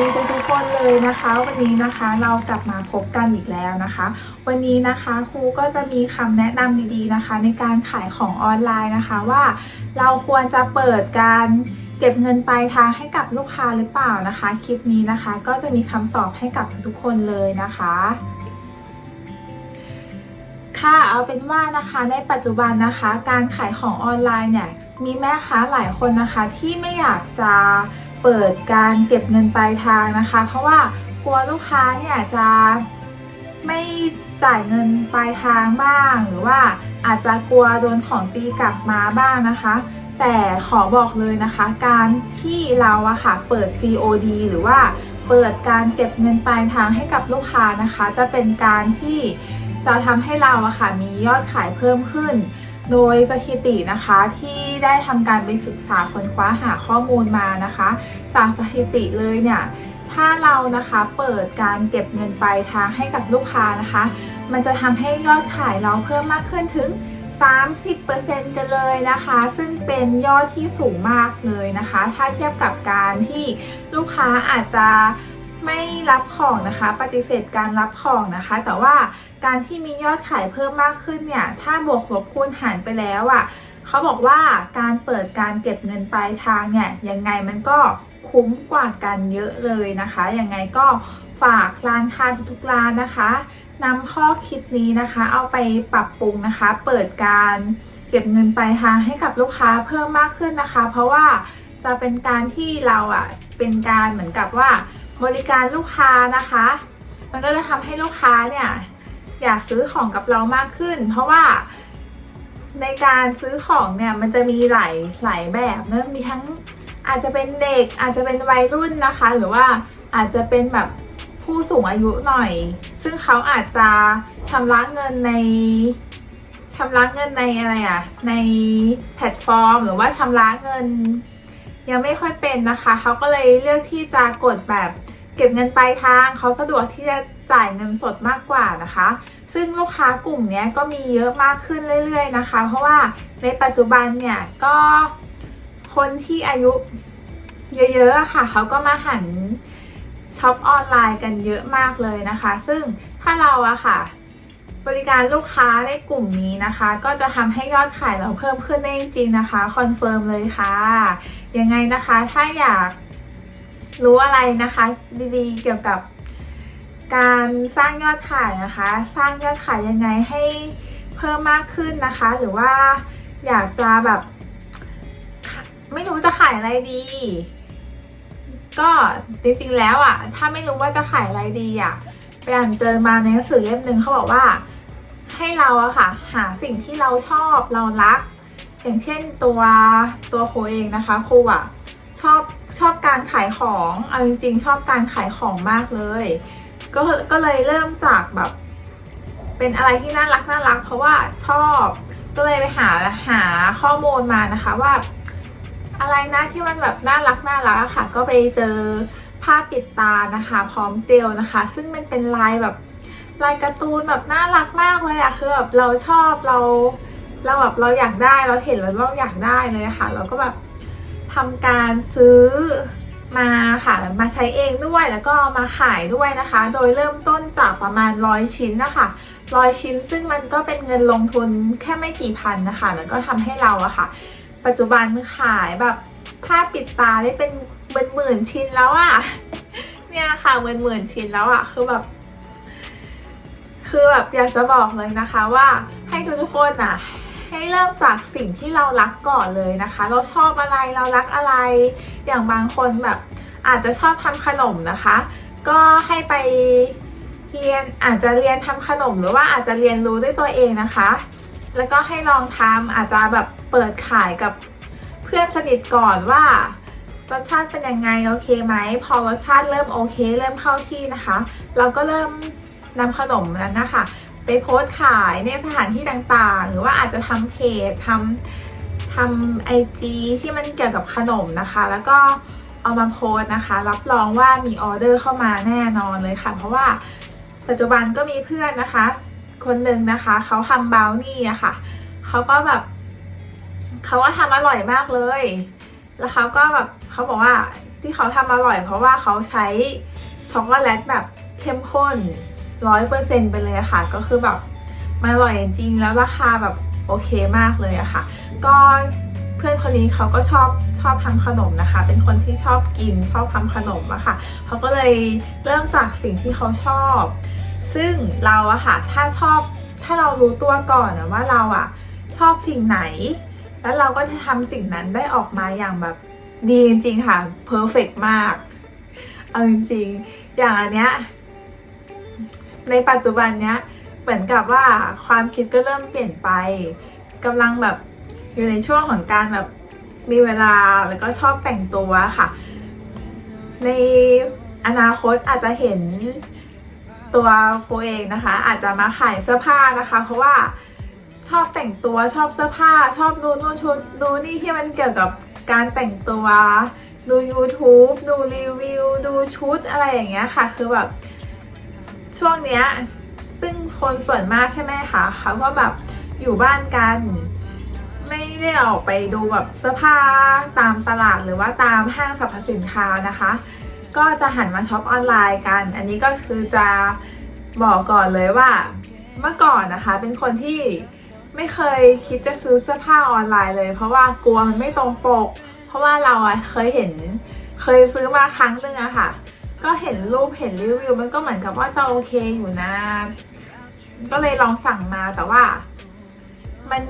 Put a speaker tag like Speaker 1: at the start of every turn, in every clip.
Speaker 1: ดีทุกๆคนเลยนะคะ วันนี้นะคะเรากลับมาพบกันอีกแล้วนะคะ วันนี้นะคะครูก็จะมีคำแนะนำดีๆนะคะ ในการขายของออนไลน์นะคะว่า เราควรจะเปิดการเก็บเงินปลายทางให้กับลูกค้าหรือเปล่านะคะ คลิปนี้นะคะ ก็จะมีคำตอบให้กับทุกๆคนเลยนะคะค่ะเอาเป็นว่านะคะในปัจจุบันนะคะ การขายของออนไลน์เนี่ยมีแม่ค้าหลายคนนะคะที่ไม่อยากจะ เปิดการเก็บเงินปลายทางนะคะ เพราะว่ากลัวลูกค้าเนี่ยจะไม่จ่ายเงินปลายทางบ้าง หรือว่าอาจจะกลัวโดนของตีกลับมาบ้างนะคะ แต่ขอบอกเลยนะคะ การที่เราอะค่ะเปิด COD หรือว่าเปิดการเก็บเงินปลายทางให้กับลูกค้านะคะ จะเป็นการที่จะทำให้เราอะค่ะมียอดขายเพิ่มขึ้น โดยสถิตินะคะที่ได้ทำการไปศึกษาค้นคว้าหาข้อมูลมานะคะ จากสถิติเลยเนี่ยถ้าเรานะคะเปิดการเก็บเงินปลายทางให้กับลูกค้านะคะ มันจะทำให้ยอดขายเราเพิ่มมากขึ้นถึง 30%กันเลยนะคะ ซึ่งเป็นยอดที่สูงมากเลยนะคะ ถ้าเทียบกับการที่ลูกค้าอาจจะ ไม่รับของนะคะ ปฏิเสธการรับของนะคะ แต่ว่าการที่มียอดขายเพิ่มมากขึ้นเนี่ย ถ้าบวกลบคูณหารไปแล้วอะ่ะเขาบอกว่าการเปิดการเก็บเงินปลายทางเนี่ยยังไงมันก็คุ้มกว่ากันเยอะเลยนะคะยังไงก็ฝากร้านค้าทุกๆร้านนะคะนำข้อคิดนี้นะคะ เอาไปปรับปรุงนะคะ เปิดการเก็บเงินปลายทางให้กับลูกค้าเพิ่มมากขึ้นนะคะ เพราะว่าจะเป็นการที่เราอะเป็นการเหมือนกับว่า บริการลูกค้านะคะ มันก็จะทำให้ลูกค้าเนี่ยอยากซื้อของกับเรามากขึ้น เพราะว่าในการซื้อของเนี่ยมันจะมีหลายหลายแบบเนอะมีทั้งอาจจะเป็นเด็กอาจจะเป็นวัยรุ่นนะคะ หรือว่าอาจจะเป็นแบบผู้สูงอายุหน่อย ซึ่งเขาอาจจะชำระเงินในชำระเงินในอะไรอะในแพลตฟอร์ม หรือว่าชำระเงิน ยังไม่ค่อยเป็นนะคะ เขาก็เลยเลือกที่จะกดแบบเก็บเงินปลายทางเขาสะดวกที่จะจ่ายเงินสดมากกว่านะคะ ซึ่งลูกค้ากลุ่มนี้ก็มีเยอะมากขึ้นเรื่อย ๆ นะคะ เพราะว่าในปัจจุบันเนี่ยก็คนที่อายุเยอะๆค่ะเขาก็มาหันช็อปออนไลน์กันเยอะมากเลยนะคะ ซึ่งถ้าเราอะค่ะ บริการลูกค้าในกลุ่มนี้นะคะ ก็จะทำให้ยอดขายเราเพิ่มขึ้นได้จริงๆนะคะคอนเฟิร์มเลยค่ะ ยังไงนะคะถ้าอยากรู้อะไรนะคะ ดีๆ เกี่ยวกับการสร้างยอดขายนะคะ สร้างยอดขายยังไงให้เพิ่มมากขึ้นนะคะ หรือว่าอยากจะแบบ ไม่รู้จะขายอะไรดี ก็จริงๆแล้วอะ ถ้าไม่รู้ว่าจะขายอะไรดีอะไปอ่านเจอมาในหนังสือเล่มหนึ่งเขาบอกว่า ให้เราอะค่ะ หาสิ่งที่เราชอบเรารัก อย่างเช่นตัวตัวโคเองนะคะโคอะชอบชอบการขายของเอาจริงๆ ชอบการขายของมากเลย ก็ก็เลยเริ่มจากแบบ เป็นอะไรที่น่ารักน่ารัก เพราะว่าชอบก็เลยไปหาหาข้อมูลมานะคะว่า อะไรนะที่มันแบบน่ารักน่ารักค่ะ ก็ไปเจอผ้าปิดตานะคะ พร้อมเจลนะคะ ซึ่งมันเป็นลายแบบ ลายการ์ตูนแบบน่ารักมากเลยอะคือแบบเราชอบเราเราแบบเราอยากได้เราเห็นแล้วเราอยากได้เลยค่ะเราก็แบบทำการซื้อมาค่ะมาใช้เองด้วยแล้วก็มาขายด้วยนะคะ โดยเริ่มต้นจากประมาณร้อยชิ้นนะคะร้อยชิ้นซึ่งมันก็เป็นเงินลงทุนแค่ไม่กี่พันนะคะ แล้วก็ทำให้เราอะค่ะ ปัจจุบันขายแบบผ้าปิดตาได้เป็นหมื่นหมื่นชิ้นแล้วอะเนี่ยค่ะหมื่นหมื่นชิ้นแล้วอะคือแบบ คือแบบอยากจะบอกเลยนะคะว่าให้ทุกๆคนน่ะให้เริ่มจากสิ่งที่เรารักก่อนเลยนะคะ เราชอบอะไรเรารักอะไร อย่างบางคนแบบอาจจะชอบทำขนมนะคะ ก็ให้ไปเรียนอาจจะเรียนทำขนมหรือว่าอาจจะเรียนรู้ด้วยตัวเองนะคะ แล้วก็ให้ลองทำอาจจะแบบเปิดขายกับเพื่อนสนิทก่อนว่ารสชาติเป็นยังไงโอเคไหม พอรสชาติเริ่มโอเค เริ่มเข้าที่นะคะ เราก็เริ่ม นำขนมนั้นนะคะไปโพสต์ขายในสถานที่ต่างๆ หรือว่าอาจจะทำเพจทำทำไอจีที่มันเกี่ยวกับขนมนะคะ แล้วก็เอามาโพสนะคะ รับรองว่ามีออเดอร์เข้ามาแน่นอนเลยค่ะ เพราะว่าปัจจุบันก็มีเพื่อนนะคะ คนหนึ่งนะคะ เขาทำบราวนี่อะค่ะ เขาก็แบบเขาก็ทำอร่อยมากเลย แล้วเขาก็แบบเขาบอกว่าที่เขาทำอร่อย เพราะว่าเขาใช้ช็อกโกแลตแบบเข้มข้น ร้อยเปอร์เซ็นไปเลยอะค่ะ ก็คือแบบมันอร่อยจริงๆแล้วราคาแบบโอเคมากเลยอะค่ะ ก็เพื่อนคนนี้เขาก็ชอบชอบทำขนมนะคะ เป็นคนที่ชอบกินชอบทำขนมอะค่ะเขาก็เลยเริ่มจากสิ่งที่เขาชอบ ซึ่งเราอะค่ะ ถ้าชอบถ้าเรารู้ตัวก่อนนะว่าเราอะชอบสิ่งไหน แล้วเราก็จะทำสิ่งนั้นได้ออกมาอย่างแบบดีจริงๆค่ะเพอร์เฟกมาก เอาจริงๆอย่างอันเนี้ย ในปัจจุบันเนี้ยเหมือนกับว่าความคิดก็เริ่มเปลี่ยนไปกำลังแบบอยู่ในช่วงของการแบบมีเวลาแล้วก็ชอบแต่งตัวค่ะ ในอนาคตอาจจะเห็นตัวโฟเองนะคะ อาจจะมาขายเสื้อผ้านะคะ เพราะว่าชอบแต่งตัวชอบเสื้อผ้า ชอบดูนู่นชุดดูนี่ที่มันเกี่ยวกับการแต่งตัว ดู YouTube ดูรีวิว ดูชุดอะไรอย่างเงี้ยค่ะ คือแบบ ช่วงเนี้ยซึ่งคนส่วนมากใช่ไหมคะเขาก็แบบอยู่บ้านกัน ไม่ได้ออกไปดูแบบเสื้อผ้าตามตลาดหรือว่าตามห้างสรรพสินค้านะคะ ก็จะหันมาช็อปออนไลน์กัน อันนี้ก็คือจะบอกก่อนเลยว่าเมื่อก่อนนะคะ เป็นคนที่ไม่เคยคิดจะซื้อเสื้อผ้าออนไลน์เลย เพราะว่ากลัวมันไม่ตรงปก เพราะว่าเราเคยเห็นเคยซื้อมาครั้งหนึ่งอะค่ะ ก็เห็นรูปเห็นรีวิว มันก็เหมือนกับว่าจะโอเคอยู่นะ ก็เลยลองสั่งมาแต่ว่า มัน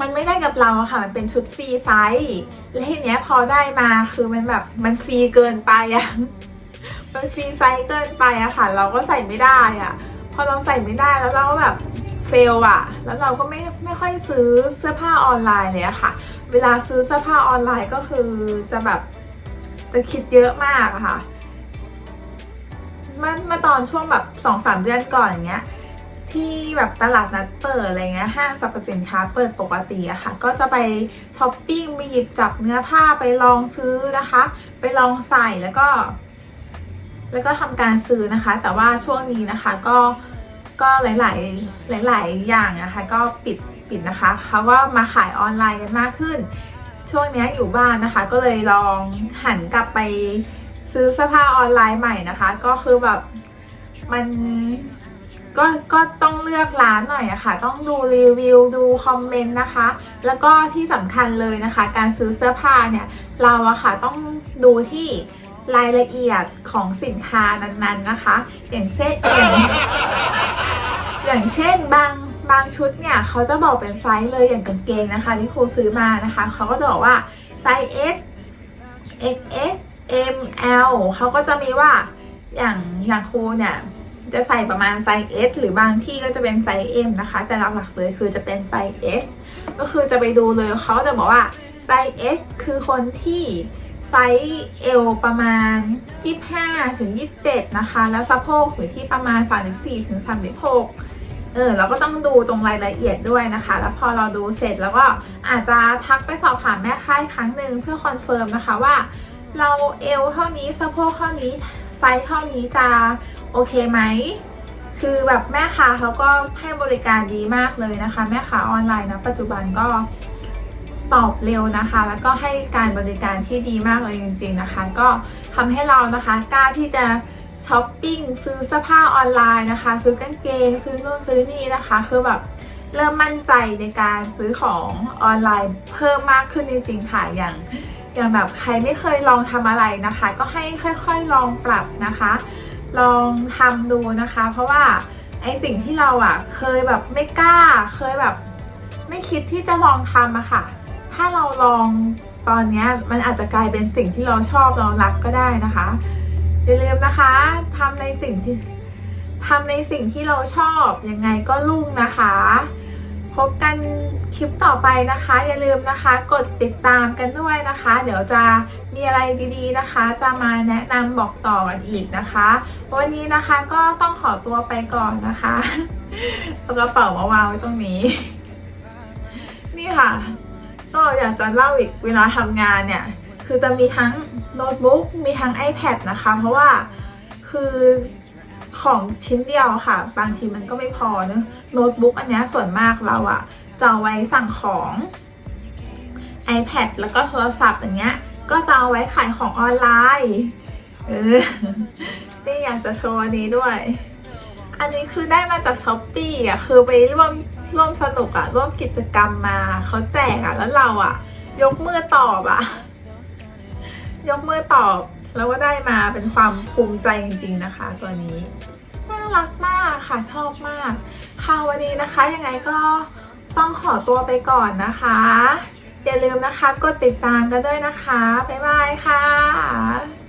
Speaker 1: มันไม่ได้กับเราอะค่ะ มันเป็นชุดฟรีไซส์แล้วทีเนี้ยพอได้มาคือมันแบบมันฟรีเกินไปอะมันฟรีไซส์เกินไปอะค่ะ เราก็ใส่ไม่ได้อะพอเราใส่ไม่ได้แล้วเราก็แบบเฟลอะแล้วเราก็ไม่ไม่ค่อยซื้อเสื้อผ้าออนไลน์เลยอะค่ะ เวลาซื้อเสื้อผ้าออนไลน์ก็คือจะแบบจะคิดเยอะมากอะค่ะ เมื่อเมื่อตอนช่วงแบบสองสามเดือนก่อนอย่างเงี้ยที่แบบตลาดนัดเปิดอะไรเงี้ยห้างสรรพสินค้าเปิดปกติอะค่ะ ก็จะไปช้อปปิ้งไปหยิบจับเนื้อผ้าไปลองซื้อนะคะ ไปลองใส่แล้วก็ แล้วก็ทำการซื้อนะคะ แต่ว่าช่วงนี้นะคะก็ก็หลาย ๆ หลาย ๆ อย่างนะคะก็ปิดปิดนะคะเขาก็มาขายออนไลน์กันมากขึ้น ช่วงนี้อยู่บ้านนะคะ ก็เลยลองหันกลับไป ซื้อเสื้อผ้าออนไลน์ใหม่นะคะ ก็คือแบบมันก็ก็ต้องเลือกร้านหน่อยอะค่ะ ต้องดูรีวิวดูคอมเมนต์นะคะ แล้วก็ที่สำคัญเลยนะคะ การซื้อเสื้อผ้าเนี่ยเราอะค่ะต้องดูที่รายละเอียดของสินค้านั้นๆนะคะ อย่างเช่นอย่างอย่างเช่นบางบางชุดเนี่ยเขาจะบอกเป็นไซส์เลยอย่างกางเกงนะคะที่ครูซื้อมานะคะเขาก็จะบอกว่าไซส์ S XS M L เขาก็จะมีว่าอย่างอย่างครูเนี่ยจะใส่ประมาณไซส์ S หรือบางที่ก็จะเป็นไซส์ M นะคะ แต่หลักๆเลยคือจะเป็นไซส์ S ก็คือจะไปดูเลยเขาจะบอกว่าไซส์ S คือคนที่ไซส์เอวประมาณ 25ถึง27 นะคะ แล้วสะโพกอยู่ที่ประมาณ 34ถึง36 เออเราก็ต้องดูตรงรายละเอียดด้วยนะคะ แล้วพอเราดูเสร็จแล้วก็อาจจะทักไปสอบถามแม่ค้าอีกครั้งหนึ่งเพื่อคอนเฟิร์มนะคะว่า เราเอวเท่านี้สะโพกเท่านี้ไซส์เท่านี้จะโอเคไหมคือแบบแม่ค้าเขาก็ให้บริการดีมากเลยนะคะ แม่ค้าออนไลน์นะปัจจุบันก็ตอบเร็วนะคะ แล้วก็ให้การบริการที่ดีมากเลยจริง ๆนะคะ ก็ทำให้เรานะคะกล้าที่จะช้อปปิ้งซื้อเสื้อผ้าออนไลน์นะคะ ซื้อกางเกง ซื้อนู่นซื้อนี่นะคะ คือแบบเริ่มมั่นใจในการซื้อของออนไลน์เพิ่มมากขึ้นจริงๆค่ะอย่าง อย่างแบบใครไม่เคยลองทำอะไรนะคะ ก็ให้ค่อยๆลองปรับนะคะ ลองทำดูนะคะ เพราะว่าไอสิ่งที่เราอะเคยแบบไม่กล้า เคยแบบไม่คิดที่จะลองทำอะค่ะ ถ้าเราลองตอนนี้มันอาจจะกลายเป็นสิ่งที่เราชอบเรารักก็ได้นะคะ อย่าลืมนะคะทำในสิ่งที่ทำในสิ่งที่เราชอบยังไงก็รุ่งนะคะ พบกันคลิปต่อไปนะคะ อย่าลืมนะคะ กดติดตามกันด้วยนะคะ เดี๋ยวจะมีอะไรดีๆนะคะ จะมาแนะนำบอกต่อกันอีกนะคะ วันนี้นะคะก็ต้องขอตัวไปก่อนนะคะเอากระเป๋ามาวางไว้ตรงนี้ นี่ค่ะก็อยากจะเล่าอีกเวลาทำงานเนี่ย คือจะมีทั้งโน้ตบุ๊กมีทั้ง iPad นะคะ เพราะว่าคือ ของชิ้นเดียวค่ะ บางทีมันก็ไม่พอเนอะโน้ตบุ๊กอันเนี้ยส่วนมากเราอะจะเอาไว้สั่งของ iPad แล้วก็โทรศัพท์อย่างเงี้ย ก็จะเอาไว้ขายของออนไลน์เออนี่อยากจะโชว์อันนี้ด้วย อันนี้คือได้มาจากช้อปปี้อะ คือไปร่วมร่วมสนุกอะ ร่วมกิจกรรมมาเขาแจกอะ แล้วเราอะ ยกมือตอบอะ ยกมือตอบ แล้วก็ได้มาเป็นความภูมิใจจริง ๆนะคะ ตัวนี้น่ารักมากค่ะชอบมากค่ะวันนี้นะคะยังไงก็ต้องขอตัวไปก่อนนะคะ อย่าลืมนะคะกดติดตามกันด้วยนะคะบ๊ายบายค่ะ